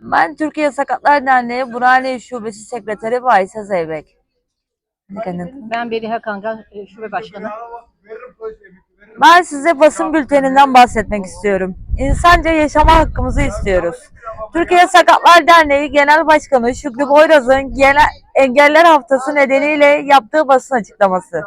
Ben Türkiye Sakatlar Derneği Burhaniye Şubesi Sekreteri Bayse Zeybek. Ben Beliha Kanka, e, Şube Başkanı. Ben size basın bülteninden bahsetmek istiyorum. İnsanca yaşama hakkımızı istiyoruz. Türkiye Sakatlar Derneği Genel Başkanı Şükrü Boyraz'ın genel engeller haftası nedeniyle yaptığı basın açıklaması.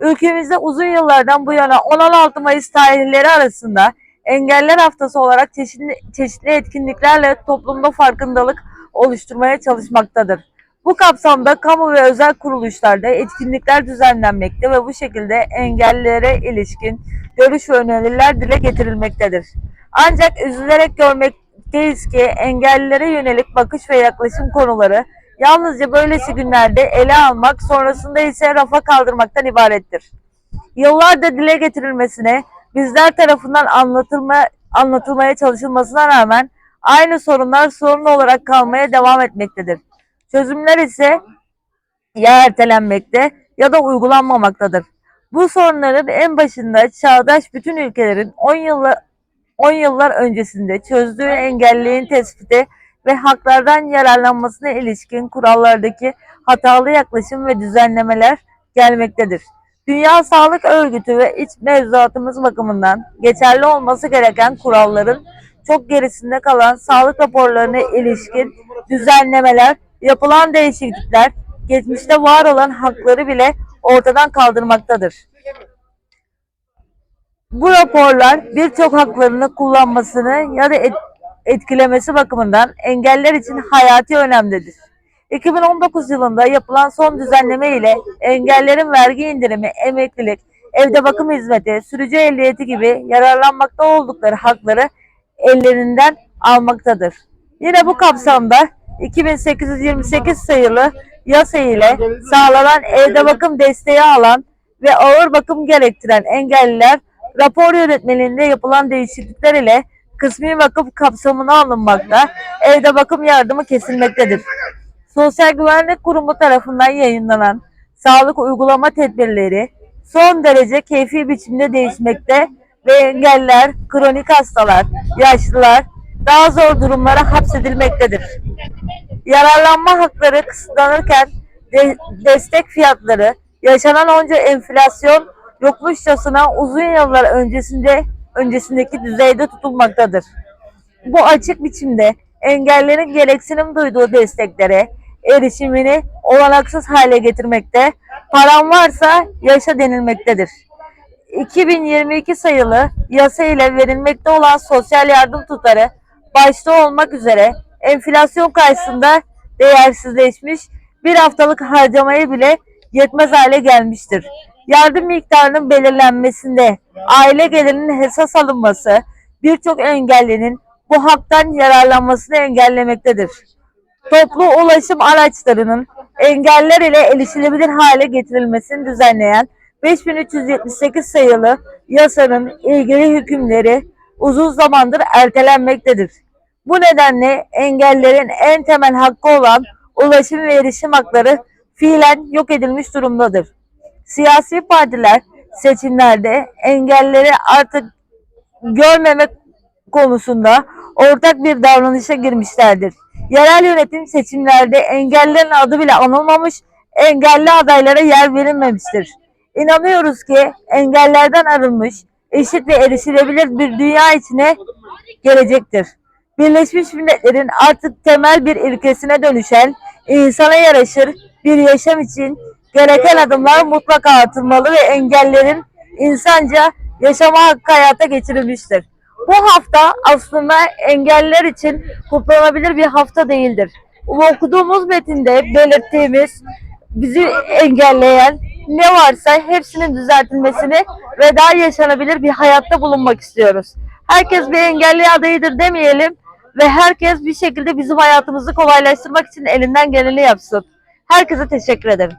Ülkemizde uzun yıllardan bu yana 16 Mayıs tarihleri arasında Engeller Haftası olarak çeşitli, çeşitli etkinliklerle toplumda farkındalık oluşturmaya çalışmaktadır. Bu kapsamda kamu ve özel kuruluşlarda etkinlikler düzenlenmekte ve bu şekilde engellilere ilişkin görüş ve öneriler dile getirilmektedir. Ancak üzülerek görmekteyiz ki engellilere yönelik bakış ve yaklaşım konuları yalnızca böylesi günlerde ele almak sonrasında ise rafa kaldırmaktan ibarettir. Yıllardır dile getirilmesine bizler tarafından anlatılma, anlatılmaya çalışılmasına rağmen aynı sorunlar sorun olarak kalmaya devam etmektedir. Çözümler ise ya ertelenmekte ya da uygulanmamaktadır. Bu sorunların en başında çağdaş bütün ülkelerin 10 yıllar 10 yıllar öncesinde çözdüğü engelliğin tespiti ve haklardan yararlanmasına ilişkin kurallardaki hatalı yaklaşım ve düzenlemeler gelmektedir. Dünya Sağlık Örgütü ve iç mevzuatımız bakımından geçerli olması gereken kuralların çok gerisinde kalan sağlık raporlarına ilişkin düzenlemeler, yapılan değişiklikler, geçmişte var olan hakları bile ortadan kaldırmaktadır. Bu raporlar birçok haklarını kullanmasını ya da et- etkilemesi bakımından engeller için hayati önemlidir. 2019 yılında yapılan son düzenleme ile engellerin vergi indirimi, emeklilik, evde bakım hizmeti, sürücü ehliyeti gibi yararlanmakta oldukları hakları ellerinden almaktadır. Yine bu kapsamda 2828 sayılı yasa ile sağlanan evde bakım desteği alan ve ağır bakım gerektiren engelliler rapor yönetmeliğinde yapılan değişiklikler ile kısmi bakım kapsamına alınmakta, evde bakım yardımı kesilmektedir. Sosyal Güvenlik Kurumu tarafından yayınlanan sağlık uygulama tedbirleri son derece keyfi biçimde değişmekte ve engeller, kronik hastalar, yaşlılar daha zor durumlara hapsedilmektedir. Yararlanma hakları kısıtlanırken de- destek fiyatları yaşanan onca enflasyon yokmuşçasına uzun yıllar öncesinde öncesindeki düzeyde tutulmaktadır. Bu açık biçimde engellerin gereksinim duyduğu desteklere erişimini olanaksız hale getirmekte, paran varsa yaşa denilmektedir. 2022 sayılı yasa ile verilmekte olan sosyal yardım tutarı başta olmak üzere enflasyon karşısında değersizleşmiş bir haftalık harcamaya bile yetmez hale gelmiştir. Yardım miktarının belirlenmesinde aile gelirinin hesap alınması birçok engellinin bu haktan yararlanmasını engellemektedir. Toplu ulaşım araçlarının engeller ile erişilebilir hale getirilmesini düzenleyen 5378 sayılı yasanın ilgili hükümleri uzun zamandır ertelenmektedir. Bu nedenle engellerin en temel hakkı olan ulaşım ve erişim hakları fiilen yok edilmiş durumdadır. Siyasi partiler seçimlerde engelleri artık görmemek konusunda ortak bir davranışa girmişlerdir. Yerel yönetim seçimlerde engellerin adı bile anılmamış, engelli adaylara yer verilmemiştir. İnanıyoruz ki engellerden arınmış, eşit ve erişilebilir bir dünya içine gelecektir. Birleşmiş Milletler'in artık temel bir ilkesine dönüşen insana yaraşır bir yaşam için gereken adımlar mutlaka atılmalı ve engellerin insanca yaşama hakkı hayata geçirilmiştir. Bu hafta aslında engeller için kutlanabilir bir hafta değildir. Okuduğumuz metinde belirttiğimiz bizi engelleyen ne varsa hepsinin düzeltilmesini ve daha yaşanabilir bir hayatta bulunmak istiyoruz. Herkes bir engelli adayıdır demeyelim ve herkes bir şekilde bizim hayatımızı kolaylaştırmak için elinden geleni yapsın. Herkese teşekkür ederim.